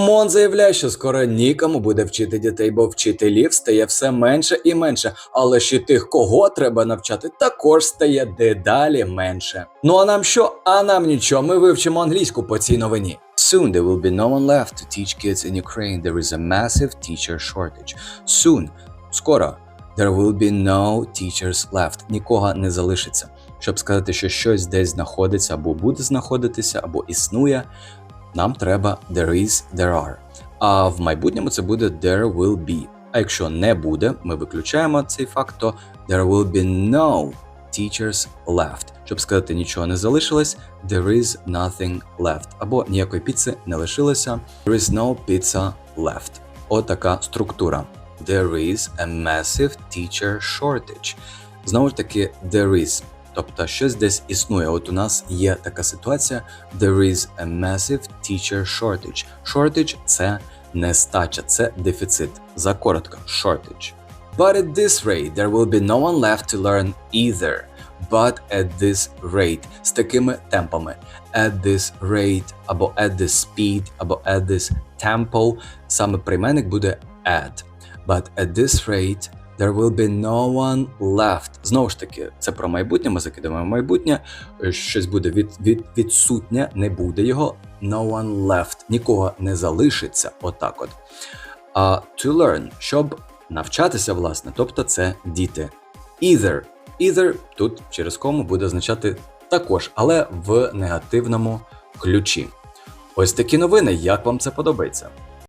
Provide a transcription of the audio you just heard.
Мон заявляє, що скоро нікому буде вчити дітей, бо вчителів стає все менше і менше. Але ще тих, кого треба навчати, також стає дедалі менше. Ну а нам що? А нам нічого. Ми вивчимо англійську по цій новині. Soon there will be no one left to teach kids in Ukraine. There is a massive teacher shortage. Soon, скоро, there will be no teachers left. Нікого не залишиться. Щоб сказати, що щось десь знаходиться або буде знаходитися, або існує, нам треба there is, there are. А в майбутньому це буде there will be. А якщо не буде, ми виключаємо цей факт, то there will be no teachers left. Щоб сказати нічого не залишилось, there is nothing left. Або ніякої піци не лишилося. There is no pizza left. Отака структура. There is a massive teacher shortage. Знову ж таки, there is. Тобто щось десь існує. От у нас є така ситуація: there is a massive teacher shortage. Shortage – це нестача, це дефіцит. Закоротко shortage. But at this rate, there will be no one left to learn either. But at this rate, з такими темпами. At this rate, або at this speed, або at this tempo, саме прийменник буде at. But at this rate, there will be no one left. Знову ж таки, це про майбутнє, ми закидаємо майбутнє, щось буде від, від, відсутнє, не буде його. No one left. Нікого не залишиться. Отак от. А to learn, щоб навчатися, власне, тобто це діти. Either. Either тут через кому буде означати також, але в негативному ключі. Ось такі новини. Як вам це подобається?